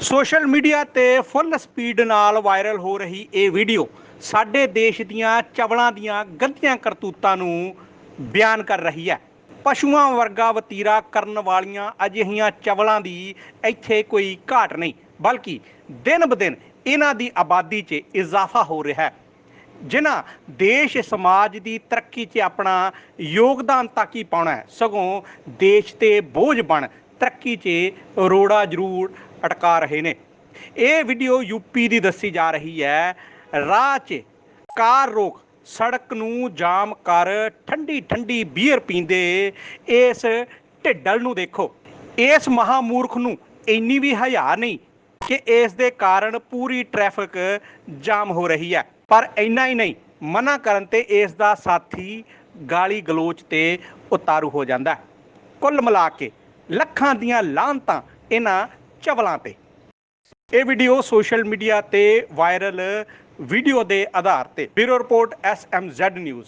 Social media ਤੇ full speed ਨਾਲ viral ਹੋ ਰਹੀ ਇਹ ਵੀਡੀਓ ਸਾਡੇ ਦੇਸ਼ ਦੀਆਂ ਚਵਲਾਂ ਦੀਆਂ ਗੰਦੀਆਂ ਕਰਤੂਤਾਂ ਨੂੰ ਬਿਆਨ ਕਰ ਰਹੀ ਹੈ। ਪਸ਼ੂਆਂ ਵਰਗਾ ਵਤੀਰਾ ਕਰਨ ਵਾਲੀਆਂ ਅਜਿਹੀਆਂ ਚਵਲਾਂ ਦੀ ਇੱਥੇ ਕੋਈ ਘਾਟ ਨਹੀਂ, ਬਲਕਿ ਦਿਨ ਬਦਿਨ ਇਹਨਾਂ ਦੀ ਆਬਾਦੀ 'ਚ ਇਜ਼ਾਫਾ ਹੋ ਰਿਹਾ ਹੈ। ਜਿਨ੍ਹਾਂ ਦੇਸ਼ ਸਮਾਜ ਦੀ ਤਰੱਕੀ 'ਚ ਆਪਣਾ ਯੋਗਦਾਨ ਤੱਕ ਹੀ ਪਾਉਣਾ ਹੈ, ਸਗੋਂ ਦੇਸ਼ ਤੇ ਬੋਝ ਬਣ ਤਰੱਕੀ 'ਚ ਰੋੜਾ ਜ਼ਰੂਰ ਅਟਕਾ ਰਹੇ ਨੇ। ਇਹ ਵੀਡੀਓ ਯੂਪੀ ਦੀ ਦੱਸੀ ਜਾ ਰਹੀ ਹੈ। ਰਾਹ 'ਚ ਕਾਰ ਰੋਕ, ਸੜਕ ਨੂੰ ਜਾਮ ਕਰ ਠੰਡੀ ਠੰਡੀ ਬੀਅਰ ਪੀਂਦੇ ਇਸ ਢਿੱਡਲ ਨੂੰ ਦੇਖੋ। ਇਸ ਮਹਾਮੂਰਖ ਨੂੰ ਇੰਨੀ ਵੀ ਹਯਾ ਨਹੀਂ ਕਿ ਇਸ ਦੇ ਕਾਰਨ ਪੂਰੀ ਟ੍ਰੈਫਿਕ ਜਾਮ ਹੋ ਰਹੀ ਹੈ। ਪਰ ਇੰਨਾ ਹੀ ਨਹੀਂ, ਮਨਾ ਕਰਨ ਤੇ ਇਸ ਦਾ ਸਾਥੀ ਗਾਲੀ ਗਲੋਚ ਤੇ ਉਤਾਰੂ ਹੋ ਜਾਂਦਾ ਕੁੱਲ ਮਿਲਾ ਕੇ ਲੱਖਾਂ ਦੀਆਂ ਲਾਹਨਤਾਂ ਇਹਨਾਂ ਚਵਲਾਂ ਤੇ। ਇਹ ਵੀਡੀਓ ਸੋਸ਼ਲ ਮੀਡੀਆ ਤੇ ਵਾਇਰਲ ਵੀਡੀਓ ਦੇ ਆਧਾਰ ਤੇ। Bureau report SMZ news